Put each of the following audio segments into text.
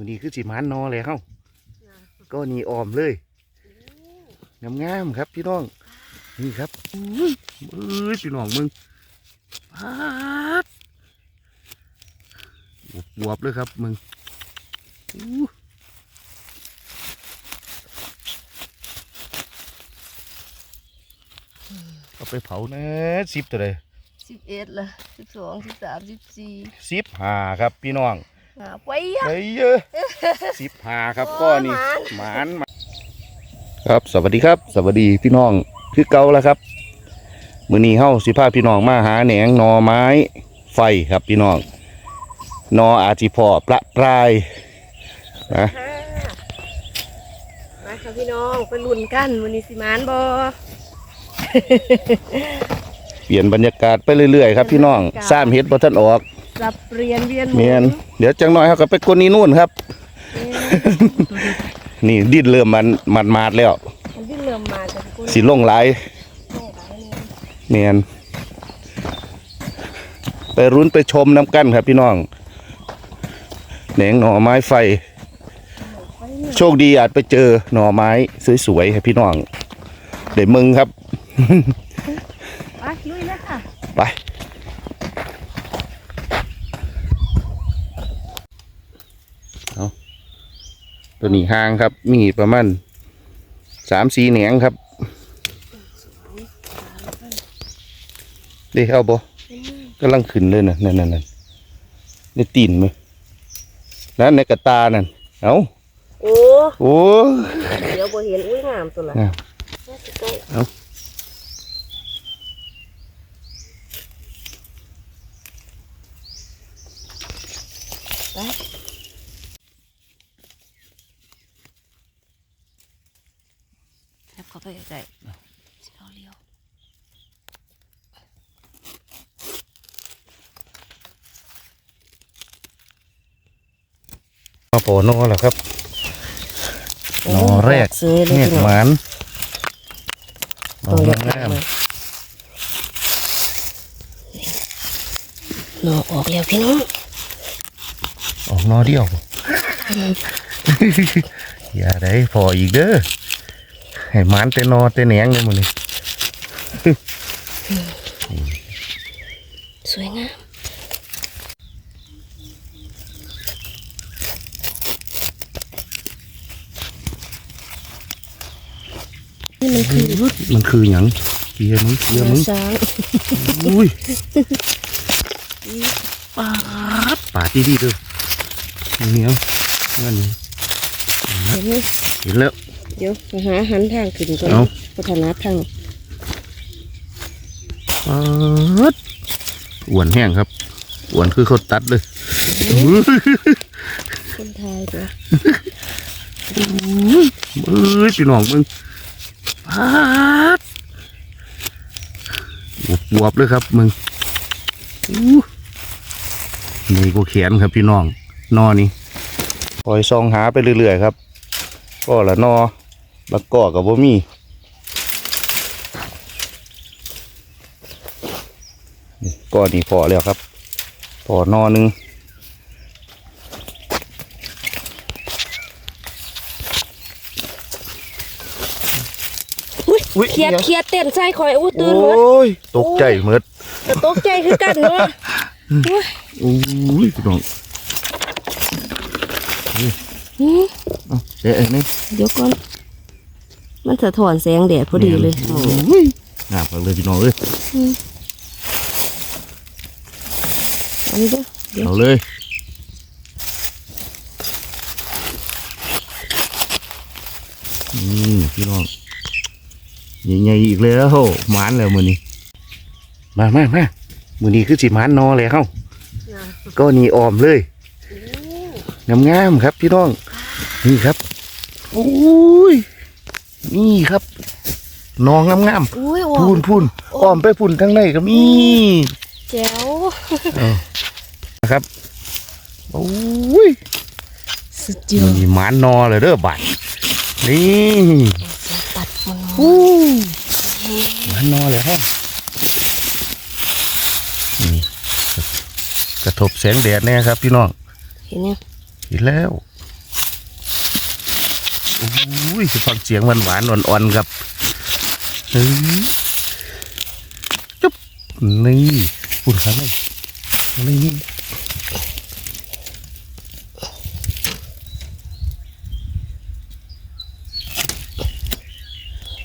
มือนี้คือสิหมานนอเลยเฮ้าก็นี่ออมเลยงามงามๆครับพี่น้อง นี่ครับอุ้ยเอ้ยพี่น้องมึงปาดบวบๆเลยครับมึงอู้เอาไปเผานะสิบตัวเลยสิบเอ็ดละสิบสองสิบสามสิบสี่สิบห้าครับพี่น้องหา ไว้ยะเฮ้ยเยอะสิบห้าครับโอ้ก็นี่หมานหมานมาครับสวัสดีครับ สวัสดีพี่น้องคือเก่าแล้วครับมือนี้เฮ้าสิพาพี่น้องมาหาแหนงหนอไม้ไฟครับพี่น้องหนออาจิพอประปรายนะค่ะมาค่ะพี่น้องไปลุ้นกันวันนี้สิมานบอเปลี่ยนบรรยากาศไปเรื่อยๆครับพี่น้องสร้างเฮ็ดบ่ทันออก สับเรียนเวียนหเมียนเดี๋ยวจังน้อยเขาก็ไปกดนี่นู่นครับ นี่ดิ้นเริ่มมันมันมาดแล้ว มันที่เริ่มมาจากกุสิลงหลายเมียนไปรุ้นไปชมน้ำกันครับพี่น้องแหนงหน่อไม้ไฟ โชคดีอาจไปเจอหน่อไม้สวยๆครับพี่น้องเดี๋ยวมึงครับ ไปลุยเลยค่ะ ไป เอา ตัวนี้ห่างครับ มีประมาณสามสี่แหนงครับเด้เอาบ่กำลังขึ้นเลยนะนั่นนั่นนั่นในตีนมั้ยนั่นในกระตานั่นเอาโอ้โอ้เดี๋ยวบ่เห็นอุ้ยงามตัวละงามน่าจะใกล้เอา ไปแอบ เข้าไปใกล้ๆสิเอาเลี้ยวมาโผล่นอแล้วครับหน่อแรกซื้อเลยเงียพี่บน้องหมานหตัวน่เล็อกงามหน่อออกแล้วพี่น้องออกนอเดียว อย่าได้พออีกเด้อ ให้หมานแต่นอแต่แหนงเลยหมันนี่สวยงามนี่มันคือมันคือหยังเกียร์มึงเกียร์มึงช้างอุ้ยปาดปาดดีๆเด้อเหนียวนั่นนี่เห็นไหมเห็นแล้ว เดี๋ยวไปหาหันทางขึ้นก่อนเอาพัฒนาทางปาดอ้วนแห้งครับอ้วนคือเขาตัดเลยคนไทยตัวเอ้ยพี่น้องมึงปาดบวบๆเลยครับมึงอู้นี่ก็แขนครับพี่น้องนอนี่คอยซองหาไปเรื่อยๆครับ ก็ละนอ แล้วก็กับบ่มีนี่ก็นี่พอแล้วครับพอนอหนึงอุ้ยเครียดเครียดเต้นใส่คอยอู้ตื่นหมดโอ้ยตกใจหมดแต่ตกใจคือกันเนาะโอ้ยพี่น้องหืมเอาเดี๋ยวอันนี้เดี๋ยวก่อน มันสะท้อนแสงแดดพอดีเลยโอ้ยงามมากเลยพี่น้องเอ้ยอันนี้เด้อเดี๋ยวเอาเลยอืมพี่น้องใหญ่ๆอีกแล้วหมานแล้วมือนี้มามามามือนี้คือสิหมานนอเลยเฮ้าก็นี่ออมเลยงามๆครับพี่น้องนี่ครับโอ้ย นี่ครับนองงามอุ้ยๆโอ้พูนพูนอ้อมไปพูนทั้งในก็มีแจ๋วนะครับโอ้ยสุดยอดมีหมานนอเลยเด้อบัดนี่ตัดมันอู้หมานนอเลยฮะนี่กระทบแสงแดดแน่ครับพี่น้องเห็นยังเห็นแล้ว อุ้ยฟังเสียงหวานหวานๆอ่อนๆครับเฮ้ยจุ๊บนี่พูดครับนี่นี่นี่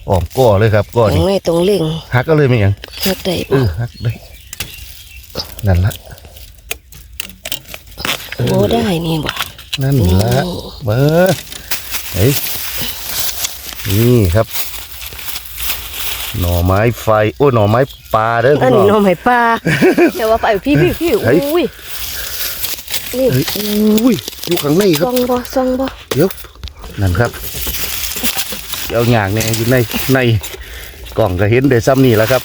ออมก่อเลยครับก่อยันี่งไม่ตรงเล่งฮักก็เลยไม่ยังเฮ็ดได้เออฮักได้นั่นละโอ้ได้นี่บ่นั่นละเบอร์ เฮ้ยนี่ครับ หน่อไม้ไฟ โอ้ยหน่อไม้ปลาเด้ออันพี่นี้น้น้อองงไม้ปลาเดี๋ยวว่าไปพี่พี่พี่เฮ้ยอุ้ยนี่เฮ้ยอุ้ยอยู่ข้างในคซรับองบ่ซองบ่เดี๋ยวนั่นครับเอาหยางเนี่ยอยู่ในในกล่องก็เห็นได้ซ้ำนี่แล้วครับ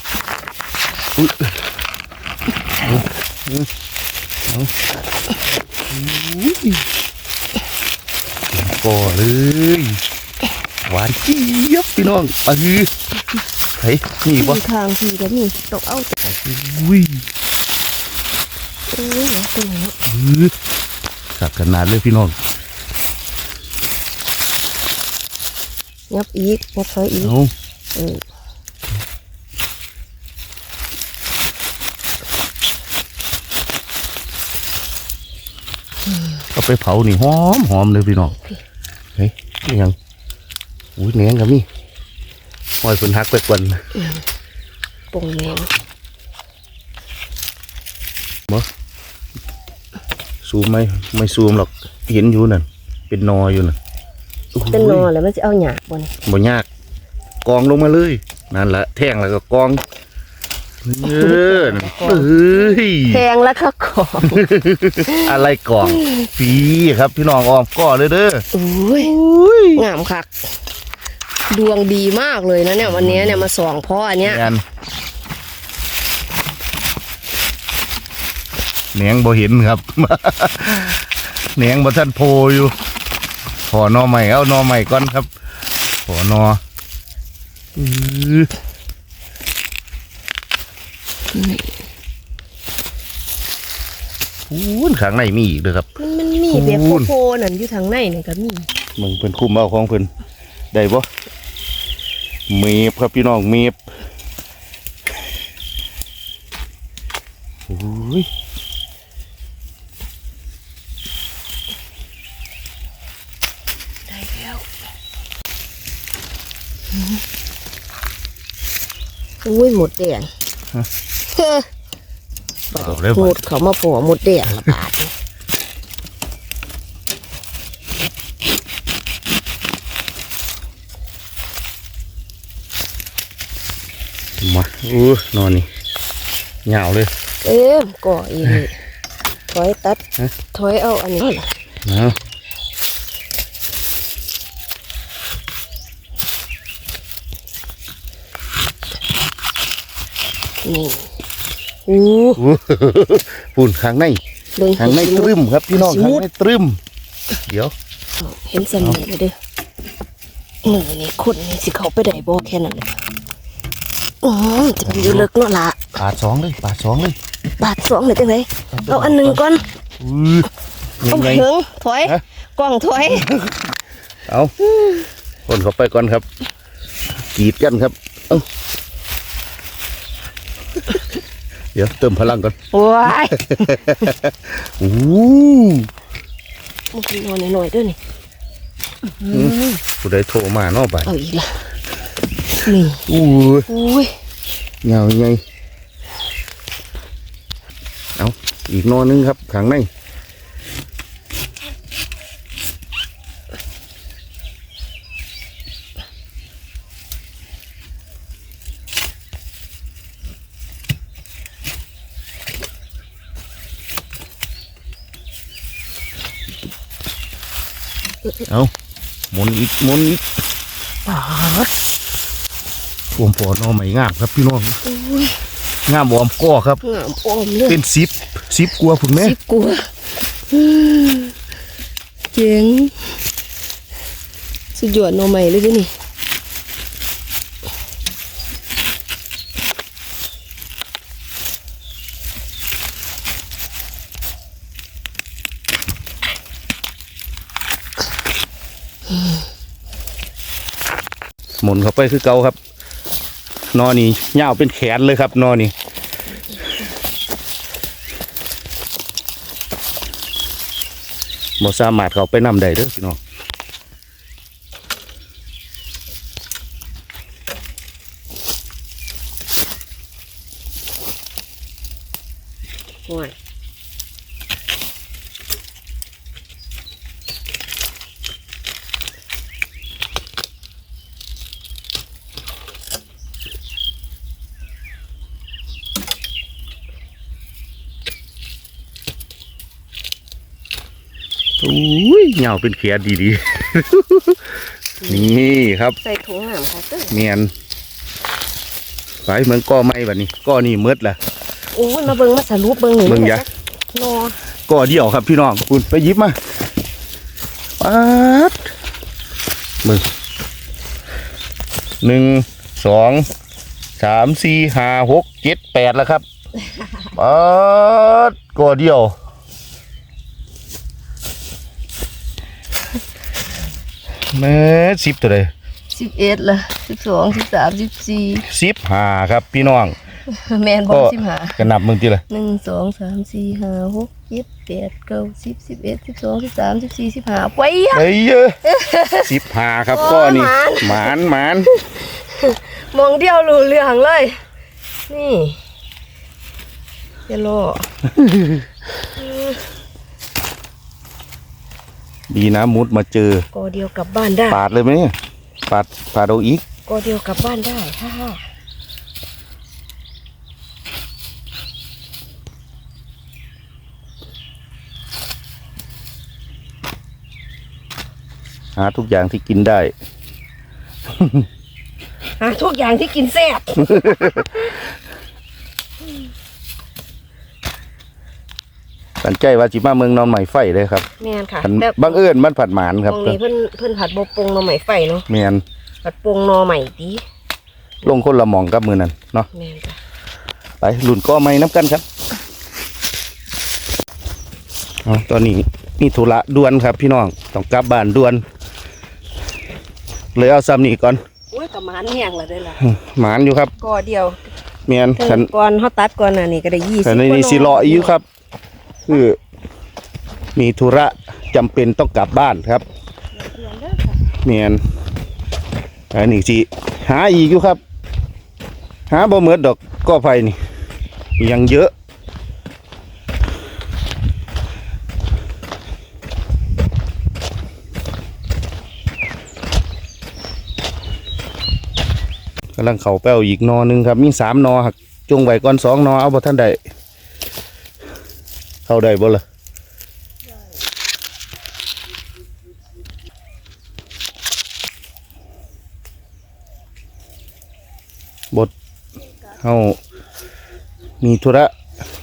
อุ๊ยเอาเอาเอาอุ๊ย ก่อเลย หวานเจี๊ยบพี่น้องเออเฮ้ยนี่บ่มีทางพี่ก็มีตกเอาแต่อุ้ยโอ้ยเนี่ยตัวนี้เออสักขนาดเลยพี่น้องยับอีกยับซอยอีกเอาเออเอาไปเผานี่หอมหอมเลยพี่น้อง เฮ้ยนี่ยังอุ้ยแหนงกับนี่หอยเป็นฮักไปกวนปงแมงซูมไหมไม่ซูมหรอกเห็นอยู่นั่นเป็นนออยู่นั่นโอ้โหเป็นนอแล้วมันจะเอาหยาบบ่นี่บ่ยากกองลงมาเลยนั่นแหละแท่งแล้วก็กอง เออนั่นเฮ้ยแพงแล้วก็ของอะไรกองปีครับพี่น้องออมก่อเลยเด้ออุ้ยงามคัก ดวงดีมากเลยนะเนี่ยวันนี้เนี่ยมาส่องพ่ออันเนี้ยแมนแหนงบ่เห็นครับแหนงบ่ท่านโพอยู่พอนอใหม่เอานอใหม่ก่อนครับพอนออื้อ พูนข้างในมีอีกเด้อครับ มันมันมีแบบคูณโพๆนั่นอยู่ทางในนี่ก็มีมึงเพิ่นคุมเอาของเพิ่นได้บ่เมฟครับพี่น้องเมฟโอ้ยได้แล้วอุ้ยหมดแดง เฮ้อเอาเลยหมบ่ดเขามาปอหมดแดงละบาทนี่มาอู้นอนนี่เหงาเลย เอ๊ะก่ออีนี่ถอยตัดฮะถอยเอาอันนี้เอานี่ อู้อู้ปุ่นข้างในเบิ่งข้างในตรึมครับพี่น้องสิข้างมุดในตรึม เดี๋ยว เห็นสำเนียงเลยเด้อมือนี่คนนี่สิเขาไปได้บ่แค่นั้นเลยอ๋อจะมันอยู่เลิกเนาะล่ะปาดสองเลยปาดสองเลยบาทสองเลยจังไดเอาอันหนึ่งก่อนอู้เอายังไงถึงถอยฮะกล้องถอยเอาคนเข้าไปก่อนครับกรีดกันครับ เอ้าเดี๋ยวเติมพลังก่อนว้ายอู้มันกินนอนหน่อยๆเด้วยนี่ผู้ใดโทรมาเนอกไปเอาอีกละนี่อู้ยอุ้ยเงาไงเอาอีกนอนึงครับข้างใน เอาหมุนอีกหมุนอีกปาดผมปอดนอใหม่งามครับพี่น้องงามบอมก้อครับงามอมเลยเป็นซิปซิปกลัวผมไหมสิบกลัวอืมเจ๋งสุดยอดหน่อใหม่เลยเด้อนี่ มุนเข้าไปคือเก่าครับ นอนี่ยาวเป็นแขนเลยครับ นอนี่บ่สามารถเขาไปนำได้เด้อพี่น้อง อุ้ยยาวเป็นแขนดีๆ นี่ครับ ใส่ถุงน้ำค่ะเต้อเมียนไปเหมือนก้อไม้แบบนี้ก้อนี่มืดละโอ้ยมาเบิ่งมาสรุปเบิ่งนี่เบิ่งยะนอก้อเดียวครับพี่น้องคุณไปหยิบมาปัดมึงหนึ่งสองสามสี่ห้าหกเจ็ดแปดแล้วครับปัดก้อเดียว แม่สิบตัวเลยสิบเอ็ดละสิบสองสิบสามสิบสี่สิบห้าครับพี่น้องแมนบอก็ลสิบห้ากระนับมึงทีละหนึ่งสองสามสี่ห้าหกเจ็ดแปดเก้าสิบสิบเอ็ดสิบสองสิบสามสิบสี่สิบห้าไปอะเฮ้ยเยอะสิบห้าครับโอ้ก็นี่หมานหมานหมานมองเดียวรู้เรื่องเลย นี่เยลโล ดีนะมุดมาเจอ กอเดียวกลับบ้านได้ปาดเลยไหมเนี่ยปาดปาดเอาอีกกอเดียวกลับบ้านได้ฮ่าฮ่าหาทุกอย่างที่กินได้ หาทุกอย่างที่กินแซ่บ สันใจว่าจิมาเมืองนอนใหม่ไฟเลยครับแมนค่ะคันแบบบังเอิญมันผัดหมานครับตรงนี้เพิ่นเพิ่นผัดบปรุงหน่อใหม่ไฟเนาะเมียนผัดปรุงหน่อใหม่ดีลงคนละหมองกับมือนั่นเนาะแมนจ้ะไปหลุนก็ไม่น้ำกันครับเอาตอนนี้มีธุระด่วนครับ พี่น้องต้องกลับบ้านด่วน เลยเอาซ้ำนี่ก่อนโอ้ยกับมันแห้งและได้อล่ะหมานอยู่ครับกอเดียวเมียนถึขันงก่อนเฮาตัดก่อนน่ะนี่ก็ได้ยี่สิบแต่ในนี้สิรออีกครับ คือมีธุระจำเป็นต้องกลับบ้านครับเมียนอันนี้สิหาอีกอยู่ครับ หาบ่เหมือดดอกก็ไฟนี่ยังเยอะกำลังเข่าแป้วอีกนอหนึงครับ มีสามนอหักจงไว้ก่อนสองนอเอาบ่ท่านใด เข้าได้บ่ล่ะบทเฮามีธุระ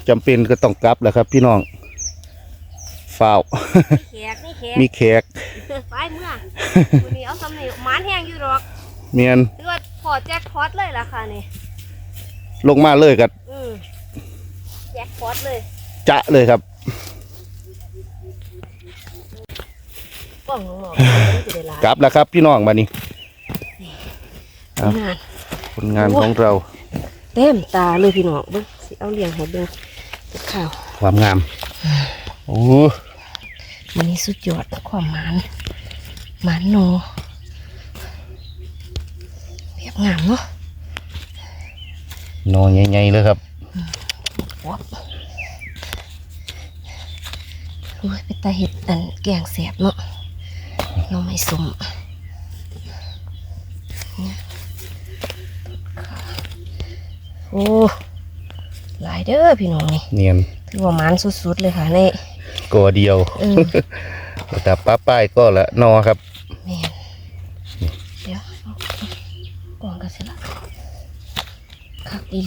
จำเป็นก็ต้องกลับแหละครับ พี่น้องฝ้าวแขกนี่แขกมีแขกไปเมื่อวันนี้เอาสำนีหมานแห้งอยู่ดอกเมียนหรือว่าพอแจ็คพอตเลยล่ะค่ะนี่ลงมาเลยกับอืมแจ็คพอตเลย จะเลยครับกล้องของเราไม่จะได้หลายกลับแล้วครับพี่น้องมานี่ครับงานผลงานของเราเต็มตาเลยพี่น้องเบิ่งสิเอาเลี้ยงให้เบิ่งเก็บข้าวความงามโอ้มันนี้สุดยอดความหมานหมานโนเรียบงามเนาะนอนใหญ่ๆเลยครับวับโอ้ยเป็นตาเห็ดอันแกงแสบเนาะหน้องไม่สมเนี่ยโอ้หลายเด้อพี่น้องนี่เนียนถือว่าหมานสุดๆเลยค่ะในกอเดียวเออแต่ป้าป้ายก็ละนอครับแม่นเดี๋ยวเอากล่องกันสิละคักอี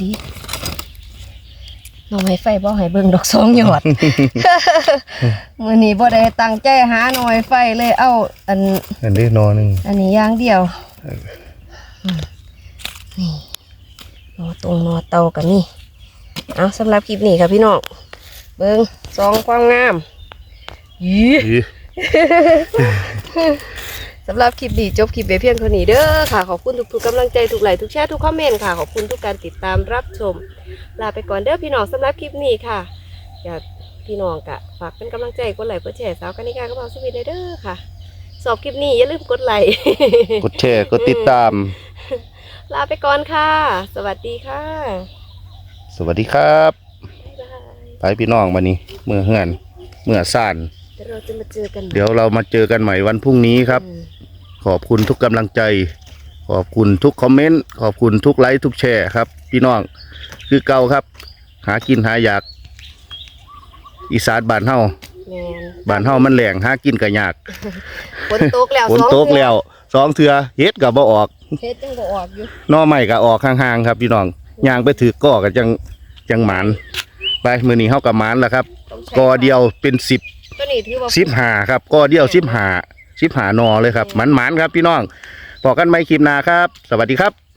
หลีน้องไม้ไฟบ่ให้เบิ่งดอกสองหยอดมื้อนี้บ่ได้ตั้งใจหาหน่อยไฟเลยเอาอันอันนี้นอหนึ่งอันนี้อย่างเดียวมนี่หนอตรงหนอเตากันนี่เอาสำหรับคลิปนี้ค่ะพี่น้องเบิ่งสองความงามยีอื้อ สำหรับคลิปดีจบคลิปไปเพียงเท่านี้เด้อค่ะ ขอบคุณทุกๆกำลังใจทุกไลค์ทุกแชร์ทุกคอมเมนต์ค่ะ ขอบคุณทุกการติดตามรับชม ลาไปก่อนเด้อพี่น้องสำหรับคลิปนี้ค่ะ อยากพี่น้องกะฝากเป็นกำลังใจกดไลค์กดแชร์สาวกันิกาก็มาสวีเด้อค่ะ สอบคลิปนี้อย่าลืมกดไลค์กดแชร์กดติดตาม ลาไปก่อนค่ะ สวัสดีค่ะสวัสดีครับบ๊ายบายไปพี่น้องมานี่เมื่อเฮือนเมื่อซ่าน เดี๋ยวเราจะมาเจอกันเดี๋ยวเรามาเจอกันใหม่วันพรุ่งนี้ครับอืม ขอบคุณทุกกำลังใจ ขอบคุณทุกคอมเมนต์ขอบคุณทุกไลค์ทุกแชร์ครับ พี่น้องคือเก่าครับ หากินหาอยากอีสานบ้านเฮาแม่นบ้านเฮามันแหลงหากินก็ยากฝนตกแล้วฝนสองตกแล้วสองเทือเฮ็ดก็บ่ออกเฮ็ดจังบ่ออกอยู่หนอใหม่ก็ออกห่างๆครับ พี่น้องย่างไปถือก้อก็จังจังหมานไปมื้อนี้เฮากับหมานแล้วครับต้องใช้กอเดียวเป็นสิบตัวนี้ถือว่าสิบหาครับกอเดียวสิบหา สิบหาหนอเลยครับหมันๆครับพี่น้องพอกันไม่คลิปหนาครับ สวัสดีครับ